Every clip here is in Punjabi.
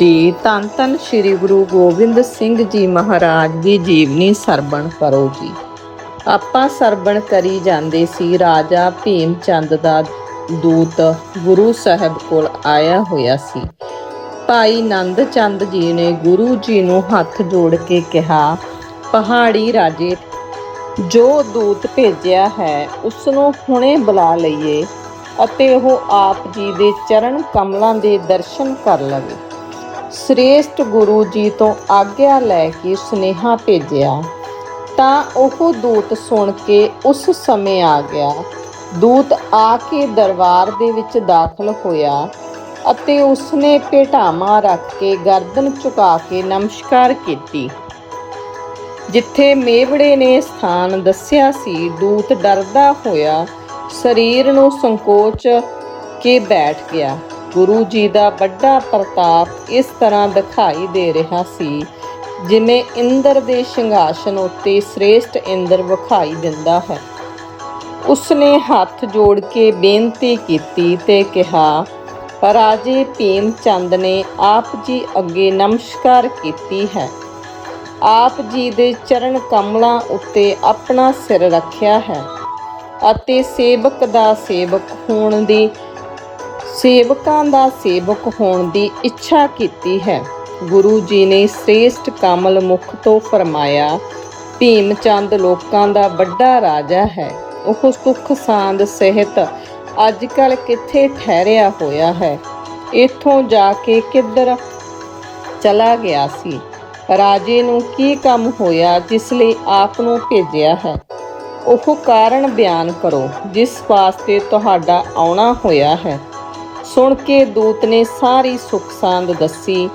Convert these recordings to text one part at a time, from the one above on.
ਜੀ। ਧੰਨ ਧੰਨ ਸ੍ਰੀ ਗੁਰੂ ਗੋਬਿੰਦ ਸਿੰਘ ਜੀ ਮਹਾਰਾਜ ਦੀ ਜੀਵਨੀ ਸਰਵਣ ਕਰੋ ਜੀ। ਆਪਾਂ ਸਰਵਣ ਕਰੀ ਜਾਂਦੇ ਸੀ। ਰਾਜਾ ਭੀਮ ਚੰਦ ਦਾ ਦੂਤ ਗੁਰੂ ਸਾਹਿਬ ਕੋਲ ਆਇਆ ਹੋਇਆ ਸੀ। ਭਾਈ ਨੰਦ ਚੰਦ ਜੀ ਨੇ ਗੁਰੂ ਜੀ ਨੂੰ ਹੱਥ ਜੋੜ ਕੇ ਕਿਹਾ, ਪਹਾੜੀ ਰਾਜੇ, ਜੋ ਦੂਤ ਭੇਜਿਆ ਹੈ ਉਸ ਨੂੰ ਹੁਣੇ ਬੁਲਾ ਲਈਏ ਅਤੇ ਉਹ ਆਪ ਜੀ ਦੇ ਚਰਨ ਕਮਲਾਂ ਦੇ ਦਰਸ਼ਨ ਕਰ ਲਵੇ। ਸ੍ਰੇਸ਼ਟ ਗੁਰੂ ਜੀ ਤੋਂ ਆਗਿਆ ਲੈ ਕੇ ਸੁਨੇਹਾ ਭੇਜਿਆ, ਤਾਂ ਉਹ ਦੂਤ ਸੁਣ ਕੇ ਉਸ ਸਮੇਂ ਆ ਗਿਆ। ਦੂਤ ਆ ਕੇ ਦਰਬਾਰ ਦੇ ਵਿੱਚ ਦਾਖਲ ਹੋਇਆ ਅਤੇ ਉਸਨੇ ਭੇਟਾਵਾਂ ਰੱਖ ਕੇ ਗਰਦਨ ਝੁਕਾ ਕੇ ਨਮਸਕਾਰ ਕੀਤੀ। ਜਿੱਥੇ ਮੇਵੜੇ ਨੇ ਸਥਾਨ ਦੱਸਿਆ ਸੀ, ਦੂਤ ਡਰਦਾ ਹੋਇਆ ਸਰੀਰ ਨੂੰ ਸੰਕੋਚ ਕੇ ਬੈਠ ਗਿਆ। ਗੁਰੂ ਜੀ ਦਾ ਵੱਡਾ ਪ੍ਰਤਾਪ ਇਸ ਤਰ੍ਹਾਂ ਦਿਖਾਈ ਦੇ ਰਿਹਾ ਸੀ, ਜਿਵੇਂ ਇੰਦਰ ਦੇ ਸਿੰਘਾਸਨ ਉੱਤੇ ਸ੍ਰੇਸ਼ਟ ਇੰਦਰ ਵਿਖਾਈ ਦਿੰਦਾ ਹੈ। ਉਸਨੇ ਹੱਥ ਜੋੜ ਕੇ ਬੇਨਤੀ ਕੀਤੀ ਤੇ ਕਿਹਾ, ਰਾਜੇ ਭੀਮ ਚੰਦ ਨੇ ਆਪ ਜੀ ਅੱਗੇ ਨਮਸਕਾਰ ਕੀਤੀ ਹੈ। ਆਪ ਜੀ ਦੇ ਚਰਨ ਕਮਲਾਂ ਉੱਤੇ ਆਪਣਾ ਸਿਰ ਰੱਖਿਆ ਹੈ ਅਤੇ ਸੇਵਕ ਦਾ ਸੇਵਕ ਹੋਣ ਦੀ ਸੇਵਕਾਂ ਦਾ ਸੇਵਕ ਹੋਣ ਦੀ ਇੱਛਾ ਕੀਤੀ ਹੈ। ਗੁਰੂ ਜੀ ਨੇ ਸ੍ਰੇਸ਼ਟ ਕਮਲ ਮੁਖ ਤੋਂ ਫਰਮਾਇਆ ਭੀਮ ਚੰਦ ਲੋਕਾਂ ਦਾ ਵੱਡਾ ਰਾਜਾ ਹੈ। ਉਹ ਸੁਖ ਸਾਂਦ ਸਹਿਤ ਅੱਜ ਕੱਲ ਕਿੱਥੇ ਠਹਿਰਿਆ ਹੋਇਆ ਹੈ। ਇੱਥੋਂ ਜਾ ਕੇ ਕਿੱਧਰ ਚਲਾ ਗਿਆ ਸੀ? ਰਾਜੇ ਨੂੰ ਕੀ ਕੰਮ ਹੋਇਆ ਜਿਸ ਲਈ ਆਪ ਨੂੰ ਭੇਜਿਆ ਹੈ? ਉਹ ਕਾਰਨ ਬਿਆਨ ਕਰੋ, ਜਿਸ ਵਾਸਤੇ ਤੁਹਾਡਾ ਆਉਣਾ ਹੋਇਆ ਹੈ। ਸੁਣ ਕੇ ਦੂਤ ਨੇ ਸਾਰੀ ਸੁਖ ਸਾਂਦ ਦੱਸੀ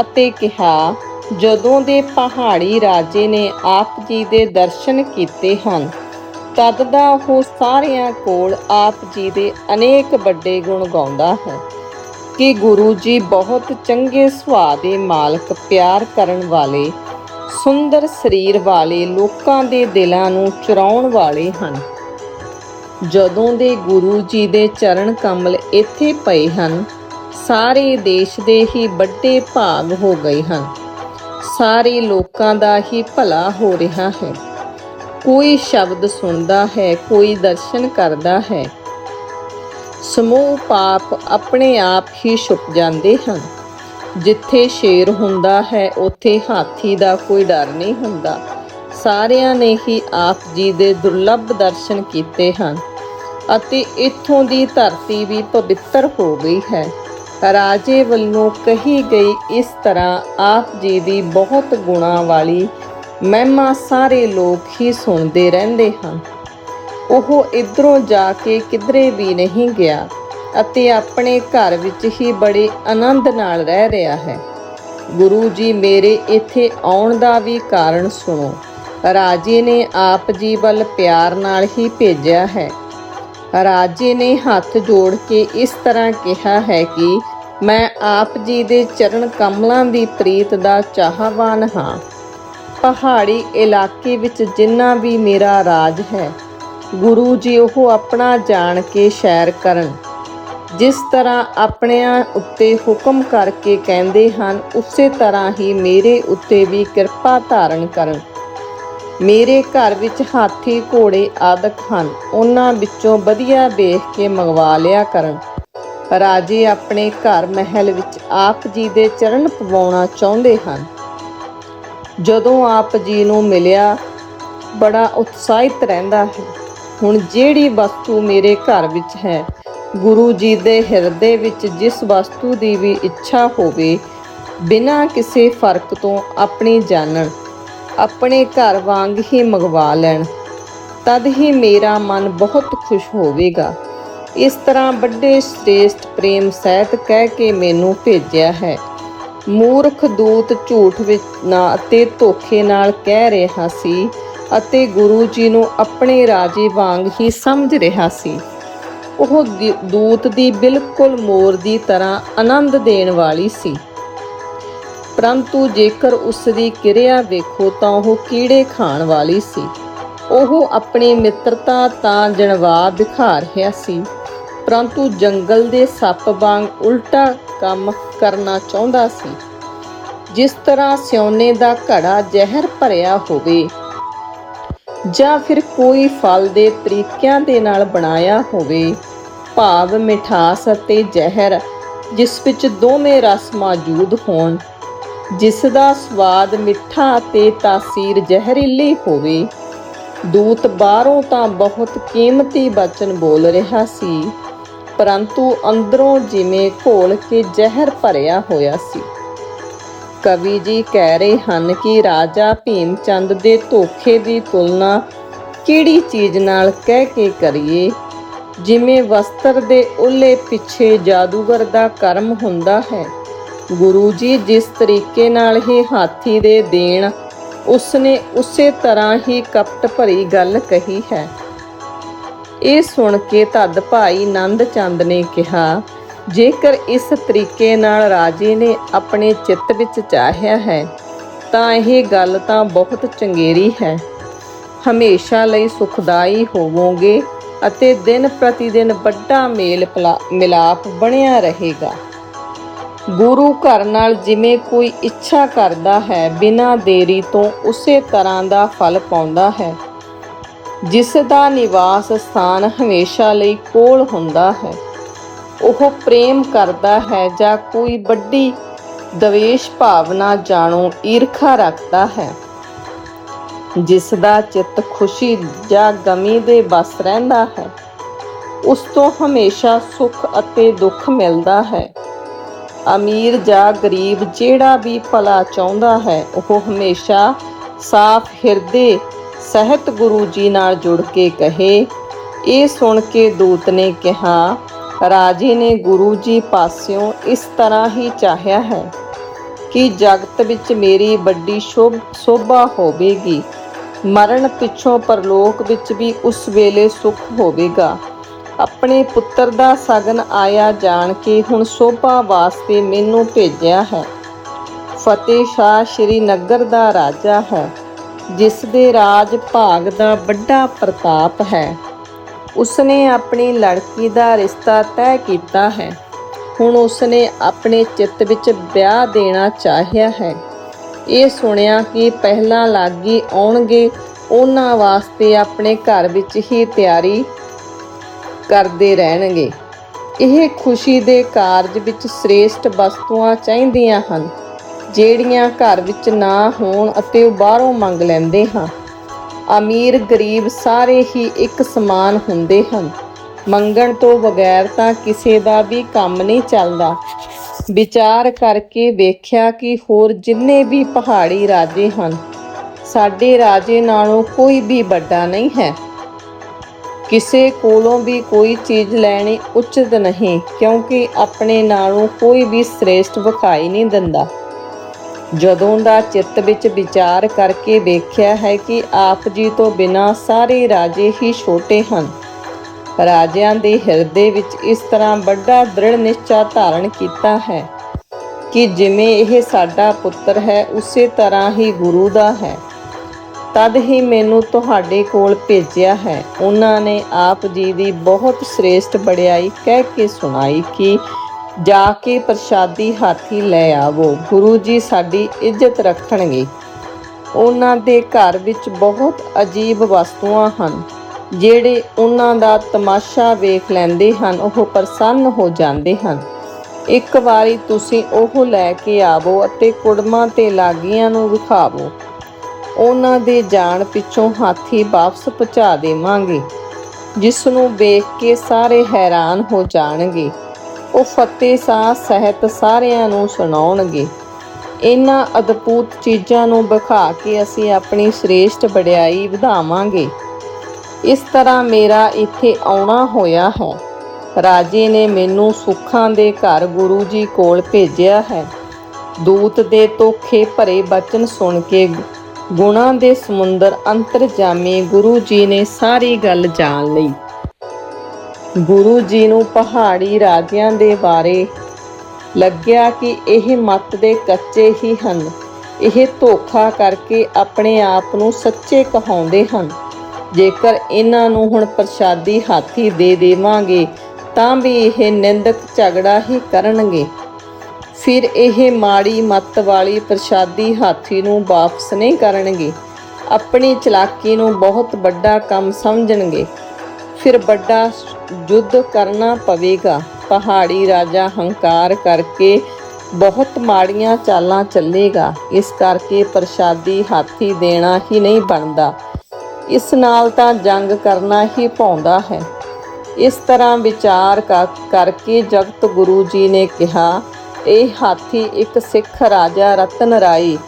ਅਤੇ ਕਿਹਾ, ਜਦੋਂ ਦੇ ਪਹਾੜੀ ਰਾਜੇ ਨੇ ਆਪ ਜੀ ਦੇ ਦਰਸ਼ਨ ਕੀਤੇ ਹਨ, ਤਦ ਦਾ ਉਹ ਸਾਰਿਆਂ ਕੋਲ ਆਪ ਜੀ ਦੇ ਅਨੇਕ ਵੱਡੇ ਗੁਣ ਗਾਉਂਦਾ ਹੈ, ਕਿ ਗੁਰੂ ਜੀ ਬਹੁਤ ਚੰਗੇ ਸੁਭਾਅ ਦੇ ਮਾਲਕ ਪਿਆਰ ਕਰਨ ਵਾਲੇ, ਸੁੰਦਰ ਸਰੀਰ ਵਾਲੇ ਲੋਕਾਂ ਦੇ ਦਿਲਾਂ ਨੂੰ ਚੁਰਾਉਣ ਵਾਲੇ ਹਨ। ਜਦੋਂ ਦੇ ਗੁਰੂ ਜੀ ਦੇ ਚਰਨ ਕਮਲ ਇੱਥੇ ਪਏ ਹਨ, ਸਾਰੇ ਦੇਸ਼ ਦੇ ਹੀ ਵੱਡੇ ਭਾਗ ਹੋ ਗਏ ਹਨ। ਸਾਰੇ ਲੋਕਾਂ ਦਾ ਹੀ ਭਲਾ ਹੋ ਰਿਹਾ ਹੈ। ਕੋਈ ਸ਼ਬਦ ਸੁਣਦਾ ਹੈ, ਕੋਈ ਦਰਸ਼ਨ ਕਰਦਾ ਹੈ। ਸਮੂਹ ਪਾਪ ਆਪਣੇ ਆਪ ਹੀ ਛੁਪ ਜਾਂਦੇ ਹਨ। ਜਿੱਥੇ ਸ਼ੇਰ ਹੁੰਦਾ ਹੈ, ਉੱਥੇ ਹਾਥੀ ਦਾ ਕੋਈ ਡਰ ਨਹੀਂ ਹੁੰਦਾ। ਸਾਰਿਆਂ ਨੇ ਹੀ ਆਪ ਜੀ ਦੇ ਦੁਰਲੱਭ ਦਰਸ਼ਨ ਕੀਤੇ ਹਨ। ਅਤੇ ਇੱਥੋਂ ਦੀ ਧਰਤੀ ਵੀ ਪਵਿੱਤਰ ਹੋ ਗਈ ਹੈ। ਰਾਜੇ ਵੱਲੋਂ ਕਹੀ ਗਈ ਇਸ ਤਰ੍ਹਾਂ ਆਪ ਜੀ ਦੀ ਬਹੁਤ ਗੁਣਾ ਵਾਲੀ ਮਹਿਮਾ ਸਾਰੇ ਲੋਕ ਹੀ ਸੁਣਦੇ ਰਹਿੰਦੇ ਹਨ। ਉਹ ਇਧਰੋਂ ਜਾ ਕੇ ਕਿਧਰੇ ਵੀ ਨਹੀਂ ਗਿਆ ਅਤੇ ਆਪਣੇ ਘਰ ਵਿੱਚ ਹੀ ਬੜੇ ਆਨੰਦ ਨਾਲ ਰਹਿ ਰਿਹਾ ਹੈ। ਗੁਰੂ ਜੀ, ਮੇਰੇ ਇੱਥੇ ਆਉਣ ਦਾ ਵੀ ਕਾਰਨ ਸੁਣੋ। ਰਾਜੇ ਨੇ ਆਪ ਜੀ ਵੱਲ ਪਿਆਰ ਨਾਲ ਹੀ ਭੇਜਿਆ ਹੈ। ਰਾਜੇ ਨੇ ਹੱਥ ਜੋੜ ਕੇ ਇਸ ਤਰ੍ਹਾਂ ਕਿਹਾ ਹੈ ਕਿ ਮੈਂ ਆਪ ਜੀ ਦੇ ਚਰਨ ਕਮਲਾਂ ਦੀ ਪ੍ਰੀਤ ਦਾ ਚਾਹਵਾਨ ਹਾਂ। ਪਹਾੜੀ ਇਲਾਕੇ ਵਿੱਚ ਜਿੰਨਾ ਵੀ ਮੇਰਾ ਰਾਜ ਹੈ, ਗੁਰੂ ਜੀ ਉਹ ਆਪਣਾ ਜਾਣ ਕੇ ਸ਼ੈਰ ਕਰਨ। ਜਿਸ ਤਰ੍ਹਾਂ ਆਪਣਿਆਂ ਉੱਤੇ ਹੁਕਮ ਕਰਕੇ ਕਹਿੰਦੇ ਹਨ, ਉਸੇ ਤਰ੍ਹਾਂ ਹੀ ਮੇਰੇ ਉੱਤੇ ਵੀ ਕਿਰਪਾ ਧਾਰਨ ਕਰਨ। ਮੇਰੇ ਘਰ ਵਿੱਚ ਹਾਥੀ, ਘੋੜੇ ਆਦਿਕ ਹਨ। ਉਹਨਾਂ ਵਿੱਚੋਂ ਵਧੀਆ ਵੇਖ ਕੇ ਮੰਗਵਾ ਲਿਆ ਕਰਨ। ਰਾਜੇ ਆਪਣੇ ਘਰ ਮਹਿਲ ਵਿੱਚ ਆਪ ਜੀ ਦੇ ਚਰਨ ਪਵਾਉਣਾ ਚਾਹੁੰਦੇ ਹਨ। ਜਦੋਂ ਆਪ ਜੀ ਨੂੰ ਮਿਲਿਆ, ਬੜਾ ਉਤਸ਼ਾਹਿਤ ਰਹਿੰਦਾ ਹੈ। ਹੁਣ ਜਿਹੜੀ ਵਸਤੂ ਮੇਰੇ ਘਰ ਵਿੱਚ ਹੈ, ਗੁਰੂ ਜੀ ਦੇ ਹਿਰਦੇ ਵਿੱਚ ਜਿਸ ਵਸਤੂ ਦੀ ਵੀ ਇੱਛਾ ਹੋਵੇ, ਬਿਨਾਂ ਕਿਸੇ ਫ਼ਰਕ ਤੋਂ ਆਪਣੀ ਜਾਣਨ ਆਪਣੇ ਘਰ ਵਾਂਗ ਹੀ ਮੰਗਵਾ ਲੈਣ। ਤਦ ਹੀ ਮੇਰਾ ਮਨ ਬਹੁਤ ਖੁਸ਼ ਹੋਵੇਗਾ। ਇਸ ਤਰ੍ਹਾਂ ਵੱਡੇ ਸ੍ਰੇਸ਼ਟ ਪ੍ਰੇਮ ਸਹਿਤ ਕਹਿ ਕੇ ਮੈਨੂੰ ਭੇਜਿਆ ਹੈ। ਮੂਰਖ ਦੂਤ ਝੂਠ ਵਿੱਚ ਨਾ ਅਤੇ ਧੋਖੇ ਨਾਲ ਕਹਿ ਰਿਹਾ ਸੀ ਅਤੇ ਗੁਰੂ ਜੀ ਨੂੰ ਆਪਣੇ ਰਾਜੇ ਵਾਂਗ ਹੀ ਸਮਝ ਰਿਹਾ ਸੀ। ਉਹ ਦੂਤ ਦੀ ਬਿਲਕੁਲ ਮੋਰ ਦੀ ਤਰ੍ਹਾਂ ਆਨੰਦ ਦੇਣ ਵਾਲੀ ਸੀ। ਪਰੰਤੂ ਜੇਕਰ ਉਸ ਦੀ ਕਿਰਿਆ ਵੇਖੋ ਤਾਂ ਉਹ ਕੀੜੇ ਖਾਣ ਵਾਲੀ ਸੀ। ਉਹ ਆਪਣੀ ਮਿੱਤਰਤਾ ਤਾਂ ਜਣਵਾ ਦਿਖਾ ਰਿਹਾ ਸੀ, ਪਰੰਤੂ ਜੰਗਲ ਦੇ ਸੱਪ ਵਾਂਗ ਉਲਟਾ ਕੰਮ ਕਰਨਾ ਚਾਹੁੰਦਾ ਸੀ। ਜਿਸ ਤਰ੍ਹਾਂ ਸਿਉਨੇ ਦਾ ਘੜਾ ਜ਼ਹਿਰ ਭਰਿਆ ਹੋਵੇ, ਜਾਂ ਫਿਰ ਕੋਈ ਫਲ ਦੇ ਤਰੀਕਿਆਂ ਦੇ ਨਾਲ ਬਣਾਇਆ ਹੋਵੇ, ਭਾਵ ਮਿਠਾਸ ਅਤੇ ਜ਼ਹਿਰ, ਜਿਸ ਵਿੱਚ ਦੋਵੇਂ ਰਸ ਮੌਜੂਦ ਹੋਣ। ਜਿਸ ਦਾ ਸਵਾਦ ਮਿੱਠਾ ਅਤੇ ਤਾਸੀਰ ਜ਼ਹਿਰੀਲੀ ਹੋਵੇ। ਦੂਤ ਬਾਹਰੋਂ ਤਾਂ ਬਹੁਤ ਕੀਮਤੀ ਬਚਨ ਬੋਲ ਰਿਹਾ ਸੀ, ਪਰੰਤੂ ਅੰਦਰੋਂ ਜਿਵੇਂ ਘੋਲ ਕੇ ਜ਼ਹਿਰ ਭਰਿਆ ਹੋਇਆ ਸੀ। ਕਵੀ ਜੀ ਕਹਿ ਰਹੇ ਹਨ ਕਿ ਰਾਜਾ ਭੀਮ ਚੰਦ ਦੇ ਧੋਖੇ ਦੀ ਤੁਲਨਾ ਕਿਹੜੀ ਚੀਜ਼ ਨਾਲ ਕਹਿ ਕੇ ਕਰੀਏ? ਜਿਵੇਂ ਵਸਤਰ ਦੇ ਉੱਲੇ ਪਿੱਛੇ ਜਾਦੂਗਰ ਦਾ ਕਰਮ ਹੁੰਦਾ ਹੈ। ਗੁਰੂ ਜੀ ਜਿਸ ਤਰੀਕੇ ਨਾਲ ਇਹ ਹਾਥੀ ਦੇ ਦੇਣ, ਉਸਨੇ ਉਸੇ ਤਰ੍ਹਾਂ ਹੀ ਕਪਟ ਭਰੀ ਗੱਲ ਕਹੀ ਹੈ। ਇਹ ਸੁਣ ਕੇ ਤਦ ਭਾਈ ਨੰਦ ਚੰਦ ਨੇ ਕਿਹਾ, ਜੇਕਰ ਇਸ ਤਰੀਕੇ ਨਾਲ ਰਾਜੇ ਨੇ ਆਪਣੇ ਚਿੱਤ ਵਿੱਚ ਚਾਹਿਆ ਹੈ, ਤਾਂ ਇਹ ਗੱਲ ਤਾਂ ਬਹੁਤ ਚੰਗੇਰੀ ਹੈ। ਹਮੇਸ਼ਾ ਲਈ ਸੁਖਦਾਈ ਹੋਵੋਗੇ ਅਤੇ ਦਿਨ ਪ੍ਰਤੀ ਦਿਨ ਵੱਡਾ ਮੇਲ ਪਲਾ- ਮਿਲਾਪ ਬਣਿਆ ਰਹੇਗਾ। ਗੁਰੂ ਘਰ ਨਾਲ ਜਿਵੇਂ ਕੋਈ ਇੱਛਾ ਕਰਦਾ ਹੈ, ਬਿਨਾਂ ਦੇਰੀ ਤੋਂ ਉਸੇ ਤਰ੍ਹਾਂ ਦਾ ਫਲ ਪਾਉਂਦਾ ਹੈ। ਜਿਸ ਦਾ ਨਿਵਾਸ ਸਥਾਨ ਹਮੇਸ਼ਾ ਲਈ ਕੋਲ ਹੁੰਦਾ ਹੈ। ਉਹ ਪ੍ਰੇਮ ਕਰਦਾ ਹੈ ਜਾਂ ਕੋਈ ਵੱਡੀ ਦਵੇਸ਼ ਭਾਵਨਾ ਜਾਣੋ ਈਰਖਾ ਰੱਖਦਾ ਹੈ। ਜਿਸ ਦਾ ਚਿੱਤ ਖੁਸ਼ੀ ਜਾਂ ਗਮੀ ਦੇ ਬਸ ਰਹਿੰਦਾ ਹੈ, ਉਸ ਤੋਂ ਹਮੇਸ਼ਾ ਸੁੱਖ ਅਤੇ ਦੁੱਖ ਮਿਲਦਾ ਹੈ। ਅਮੀਰ ਜਾਂ ਗਰੀਬ ਜਿਹੜਾ ਵੀ ਭਲਾ ਚਾਹੁੰਦਾ ਹੈ, ਉਹ ਹਮੇਸ਼ਾ ਸਾਫ਼ ਹਿਰਦੇ, ਸਹਿਤ ਗੁਰੂ ਜੀ ਨਾਲ ਜੁੜ ਕੇ ਕਹੇ। ਇਹ ਸੁਣ ਕੇ ਦੂਤ ਨੇ ਕਿਹਾ, ਰਾਜੇ ਨੇ ਗੁਰੂ ਜੀ ਪਾਸਿਓਂ ਇਸ ਤਰ੍ਹਾਂ ਹੀ ਚਾਹਿਆ ਹੈ ਕਿ ਜਗਤ ਵਿੱਚ ਮੇਰੀ ਵੱਡੀ ਸ਼ੋਭ, ਸੋਭਾ ਹੋਵੇਗੀ। ਮਰਨ ਪਿੱਛੋਂ ਪਰਲੋਕ ਵਿੱਚ ਵੀ ਉਸ ਵੇਲੇ ਸੁਖ ਹੋਵੇਗਾ। ਆਪਣੇ ਪੁੱਤਰ ਦਾ ਸਗਨ ਆਇਆ ਜਾਣ ਕੇ ਹੁਣ ਸੋਭਾ ਵਾਸਤੇ ਮੈਨੂੰ ਭੇਜਿਆ ਹੈ। ਫਤਿਹ ਸ਼ਾਹ ਸ਼੍ਰੀ ਨਗਰ ਦਾ ਰਾਜਾ ਹੈ, ਜਿਸ ਦੇ ਰਾਜ ਭਾਗ ਦਾ ਵੱਡਾ ਪ੍ਰਤਾਪ ਹੈ। ਉਸਨੇ ਆਪਣੀ ਲੜਕੀ ਦਾ ਰਿਸ਼ਤਾ ਤੈਅ ਕੀਤਾ ਹੈ। ਹੁਣ ਉਸਨੇ ਆਪਣੇ ਚਿੱਤ ਵਿੱਚ ਵਿਆਹ ਦੇਣਾ ਚਾਹਿਆ ਹੈ। ਇਹ ਸੁਣਿਆ ਕਿ ਪਹਿਲਾਂ ਲਾਗੀ ਆਉਣਗੇ, ਉਹਨਾਂ ਵਾਸਤੇ ਆਪਣੇ ਘਰ ਵਿੱਚ ਹੀ ਤਿਆਰੀ ਕਰਦੇ ਰਹਿਣਗੇ। ਇਹ ਖੁਸ਼ੀ ਦੇ ਕਾਰਜ ਵਿੱਚ ਸ੍ਰੇਸ਼ਟ ਵਸਤੂਆਂ ਚਾਹੀਦੀਆਂ ਹਨ, ਜਿਹੜੀਆਂ ਘਰ ਵਿੱਚ ਨਾ ਹੋਣ ਅਤੇ ਉਹ ਬਾਹਰੋਂ ਮੰਗ ਲੈਂਦੇ ਹਾਂ। ਅਮੀਰ ਗਰੀਬ ਸਾਰੇ ਹੀ ਇੱਕ ਸਮਾਨ ਹੁੰਦੇ ਹਨ। ਮੰਗਣ ਤੋਂ ਬਗੈਰ ਤਾਂ ਕਿਸੇ ਦਾ ਵੀ ਕੰਮ ਨਹੀਂ ਚੱਲਦਾ। ਵਿਚਾਰ ਕਰਕੇ ਵੇਖਿਆ ਕਿ ਹੋਰ ਜਿੰਨੇ ਵੀ ਪਹਾੜੀ ਰਾਜੇ ਹਨ, ਸਾਡੇ ਰਾਜੇ ਨਾਲੋਂ ਕੋਈ ਵੀ ਵੱਡਾ ਨਹੀਂ ਹੈ। ਕਿਸੇ ਕੋਲੋਂ ਵੀ ਕੋਈ ਚੀਜ਼ ਲੈਣੀ ਉਚਿਤ ਨਹੀਂ, ਕਿਉਂਕਿ ਆਪਣੇ ਨਾਲੋਂ ਕੋਈ ਵੀ ਸ੍ਰੇਸ਼ਟ ਵਿਖਾਈ ਨਹੀਂ ਦਿੰਦਾ। ਜਦੋਂ ਦਾ ਚਿੱਤ ਵਿੱਚ ਵਿਚਾਰ ਕਰਕੇ ਵੇਖਿਆ ਹੈ ਕਿ ਆਪ ਜੀ ਤੋਂ ਬਿਨਾ ਸਾਰੇ ਰਾਜੇ ਹੀ ਛੋਟੇ ਹਨ, ਰਾਜਿਆਂ ਦੇ ਹਿਰਦੇ ਵਿੱਚ ਇਸ ਤਰ੍ਹਾਂ ਵੱਡਾ ਦ੍ਰਿੜ ਨਿਸ਼ਚਾ ਧਾਰਨ ਕੀਤਾ ਹੈ ਕਿ ਜਿਵੇਂ ਇਹ ਸਾਡਾ ਪੁੱਤਰ ਹੈ, ਉਸੇ ਤਰ੍ਹਾਂ ਹੀ ਗੁਰੂ ਦਾ ਹੈ। ਤਦ ਹੀ ਮੈਨੂੰ ਤੁਹਾਡੇ ਕੋਲ ਭੇਜਿਆ ਹੈ। ਉਹਨਾਂ ਨੇ ਆਪ ਜੀ ਦੀ ਬਹੁਤ ਸ੍ਰੇਸ਼ਟ ਬੜਿਆਈ ਕਹਿ ਕੇ ਸੁਣਾਈ ਕਿ ਜਾ ਕੇ ਪ੍ਰਸ਼ਾਦੀ ਹਾਥੀ ਲੈ ਆਵੋ, ਗੁਰੂ ਜੀ ਸਾਡੀ ਇੱਜ਼ਤ ਰੱਖਣਗੇ। ਉਹਨਾਂ ਦੇ ਘਰ ਵਿੱਚ ਬਹੁਤ ਅਜੀਬ ਵਸਤੂਆਂ ਹਨ, ਜਿਹੜੇ ਉਹਨਾਂ ਦਾ ਤਮਾਸ਼ਾ ਵੇਖ ਲੈਂਦੇ ਹਨ, ਉਹ ਪ੍ਰਸੰਨ ਹੋ ਜਾਂਦੇ ਹਨ। ਇੱਕ ਵਾਰੀ ਤੁਸੀਂ ਉਹ ਲੈ ਕੇ ਆਵੋ ਅਤੇ ਕੁੜਮਾਂ ਤੇ ਲਾਗੀਆਂ ਨੂੰ ਵਿਖਾਵੋ। ਉਹਨਾਂ ਦੇ ਜਾਣ ਪਿੱਛੋਂ ਹਾਥੀ ਵਾਪਸ ਪਹੁੰਚਾ ਦੇਵਾਂਗੇ ਜਿਸ ਨੂੰ ਵੇਖ ਕੇ ਸਾਰੇ ਹੈਰਾਨ ਹੋ ਜਾਣਗੇ। ਉਹ ਫਤਿਹ ਸਾਹ ਸਹਿਤ ਸਾਰਿਆਂ ਨੂੰ ਸੁਣਾਉਣਗੇ। ਇਹਨਾਂ ਅਦਭੁਤ ਚੀਜ਼ਾਂ ਨੂੰ ਵਿਖਾ ਕੇ ਅਸੀਂ ਆਪਣੀ ਸ੍ਰੇਸ਼ਟ ਵਡਿਆਈ ਵਧਾਵਾਂਗੇ। ਇਸ ਤਰ੍ਹਾਂ ਮੇਰਾ ਇੱਥੇ ਆਉਣਾ ਹੋਇਆ ਹੈ। ਰਾਜੇ ਨੇ ਮੈਨੂੰ ਸੁੱਖਾਂ ਦੇ ਘਰ ਗੁਰੂ ਜੀ ਕੋਲ ਭੇਜਿਆ ਹੈ। ਦੂਤ ਦੇ ਧੋਖੇ ਭਰੇ ਬਚਨ ਸੁਣ ਕੇ ਗੁਣਾਂ ਦੇ ਸਮੁੰਦਰ ਅੰਤਰਜਾਮੀ ਗੁਰੂ ਜੀ ਨੇ ਸਾਰੀ ਗੱਲ ਜਾਣ ਲਈ। ਗੁਰੂ ਜੀ ਨੂੰ ਪਹਾੜੀ ਰਾਜਿਆਂ ਦੇ ਬਾਰੇ ਲੱਗਿਆ ਕਿ ਇਹ ਮੱਤ ਦੇ ਕੱਚੇ ਹੀ ਹਨ। ਇਹ ਧੋਖਾ ਕਰਕੇ ਆਪਣੇ ਆਪ ਨੂੰ ਸੱਚੇ ਕਹਾਉਂਦੇ ਹਨ। ਜੇਕਰ ਇਹਨਾਂ ਨੂੰ ਹੁਣ ਪ੍ਰਸ਼ਾਦੀ ਹਾਥੀ ਦੇ ਦੇਵਾਂਗੇ, ਤਾਂ ਵੀ ਇਹ ਨਿੰਦਕ ਝਗੜਾ ਹੀ ਕਰਨਗੇ। ਫਿਰ ਇਹ ਮਾੜੀ ਮੱਤ ਵਾਲੀ ਪ੍ਰਸ਼ਾਦੀ ਹਾਥੀ ਨੂੰ ਵਾਪਸ ਨਹੀਂ ਕਰਨਗੇ। ਆਪਣੀ ਚਲਾਕੀ ਨੂੰ ਬਹੁਤ ਵੱਡਾ ਕੰਮ ਸਮਝਣਗੇ। ਫਿਰ ਵੱਡਾ ਯੁੱਧ ਕਰਨਾ ਪਵੇਗਾ। ਪਹਾੜੀ ਰਾਜਾ ਹੰਕਾਰ ਕਰਕੇ ਬਹੁਤ ਮਾੜੀਆਂ ਚਾਲਾਂ ਚੱਲੇਗਾ। ਇਸ ਕਰਕੇ ਪ੍ਰਸ਼ਾਦੀ ਹਾਥੀ ਦੇਣਾ ਹੀ ਨਹੀਂ ਬਣਦਾ। ਇਸ ਨਾਲ ਤਾਂ ਜੰਗ ਕਰਨਾ ਹੀ ਪਾਉਂਦਾ ਹੈ। ਇਸ ਤਰ੍ਹਾਂ ਵਿਚਾਰ ਕਰਕੇ ਜਗਤ ਗੁਰੂ ਜੀ ਨੇ ਕਿਹਾ ਇਹ ਹਾਥੀ ਇੱਕ ਸਿੱਖ ਰਾਜਾ ਰਤਨ ਰਾਏ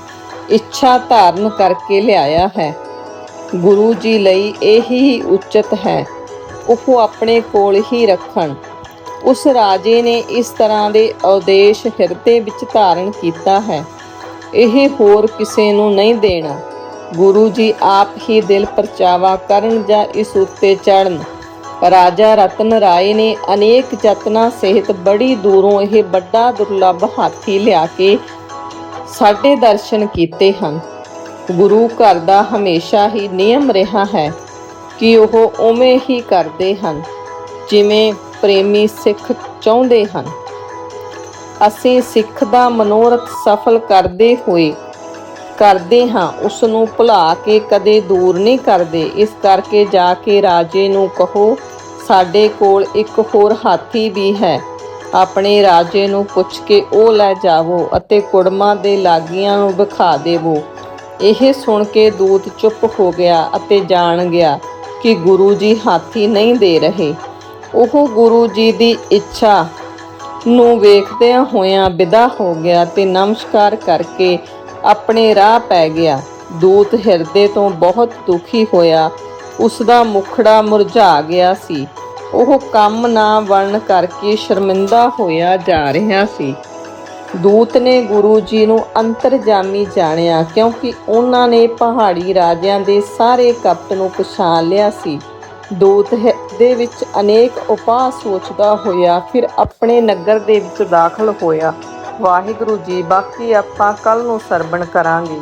ਇੱਛਾ ਧਾਰਨ ਕਰਕੇ ਲਿਆਇਆ ਹੈ। ਗੁਰੂ ਜੀ ਲਈ ਇਹ ਹੀ ਉਚਿਤ ਹੈ। ਉਹ ਆਪਣੇ ਕੋਲ ਹੀ ਰੱਖਣ। ਉਸ ਰਾਜੇ ਨੇ ਇਸ ਤਰ੍ਹਾਂ ਦੇ ਉਦੇਸ਼ ਹਿਰਦੇ ਵਿੱਚ ਧਾਰਨ ਕੀਤਾ ਹੈ। ਇਹ ਹੋਰ ਕਿਸੇ ਨੂੰ ਨਹੀਂ ਦੇਣਾ। ਗੁਰੂ ਜੀ ਆਪ ਹੀ ਦਿਲ ਪਰਚਾਵਾ ਕਰਨ ਜਾਂ ਇਸ ਉੱਤੇ ਚੜਨ ਰਾਜਾ ਰਤਨ ਰਾਏ ਨੇ ਅਨੇਕ ਯਤਨਾਂ ਸਹਿਤ ਬੜੀ ਦੂਰੋਂ ਇਹ ਵੱਡਾ ਦੁਰਲੱਭ ਹਾਥੀ ਲਿਆ ਕੇ ਸਾਡੇ ਦਰਸ਼ਨ ਕੀਤੇ ਹਨ। ਗੁਰੂ ਘਰ ਦਾ ਹਮੇਸ਼ਾ ਹੀ ਨਿਯਮ ਰਿਹਾ ਹੈ ਕਿ ਉਹ ਉਵੇਂ ਹੀ ਕਰਦੇ ਹਨ, ਜਿਵੇਂ ਪ੍ਰੇਮੀ ਸਿੱਖ ਚਾਹੁੰਦੇ ਹਨ। ਅਸੀਂ ਸਿੱਖ ਦਾ ਮਨੋਰਥ ਸਫਲ ਕਰਦੇ ਹੋਏ ਕਰਦੇ ਹਾਂ ਉਸ ਨੂੰ ਭੁਲਾ ਕੇ ਕਦੇ ਦੂਰ ਨਹੀਂ ਕਰਦੇ। ਇਸ ਕਰਕੇ ਜਾ ਕੇ ਰਾਜੇ ਨੂੰ ਕਹੋ ਸਾਡੇ ਕੋਲ ਇੱਕ ਹੋਰ ਹਾਥੀ ਵੀ ਹੈ। ਆਪਣੇ ਰਾਜੇ ਨੂੰ ਪੁੱਛ ਕੇ ਉਹ ਲੈ ਜਾਵੋ ਅਤੇ ਕੁੜਮਾਂ ਦੇ ਲਾਗੀਆਂ ਨੂੰ ਵਿਖਾ ਦੇਵੋ। ਇਹ ਸੁਣ ਕੇ ਦੂਤ ਚੁੱਪ ਹੋ ਗਿਆ ਅਤੇ ਜਾਣ ਗਿਆ ਕਿ ਗੁਰੂ ਜੀ ਹਾਥੀ ਨਹੀਂ ਦੇ ਰਹੇ। ਉਹ ਗੁਰੂ ਜੀ ਦੀ ਇੱਛਾ ਨੂੰ ਵੇਖਦਿਆਂ ਹੋਇਆਂ ਵਿਦਾ ਹੋ ਗਿਆ ਤੇ ਨਮਸਕਾਰ ਕਰਕੇ ਆਪਣੇ ਰਾਹ ਪੈ ਗਿਆ। ਦੂਤ ਹਿਰਦੇ ਤੋਂ ਬਹੁਤ ਦੁਖੀ ਹੋਇਆ ਉਸ ਦਾ ਮੁਖੜਾ ਮੁਰਝਾ ਗਿਆ ਸੀ। ਉਹ ਕੰਮ ਨਾ ਬਣਨ ਕਰਕੇ ਸ਼ਰਮਿੰਦਾ ਹੋਇਆ ਜਾ ਰਿਹਾ ਸੀ। ਦੂਤ ਨੇ ਗੁਰੂ ਜੀ ਨੂੰ ਅੰਤਰਜਾਮੀ ਜਾਣਿਆ ਕਿਉਂਕਿ ਉਹਨਾਂ ਨੇ ਪਹਾੜੀ ਰਾਜਿਆਂ ਦੇ ਸਾਰੇ ਕਪਟ ਨੂੰ ਪਛਾਣ ਲਿਆ ਸੀ। ਦੂਤ ਦੇ ਵਿੱਚ ਅਨੇਕ ਉਪਾਅ ਸੋਚਦਾ ਹੋਇਆ ਫਿਰ ਆਪਣੇ ਨਗਰ ਦੇ ਵਿੱਚ ਦਾਖਲ ਹੋਇਆ। ਵਾਹਿਗੁਰੂ ਜੀ, ਬਾਕੀ ਆਪਾਂ ਕੱਲ ਨੂੰ ਸਰਵਣ ਕਰਾਂਗੇ।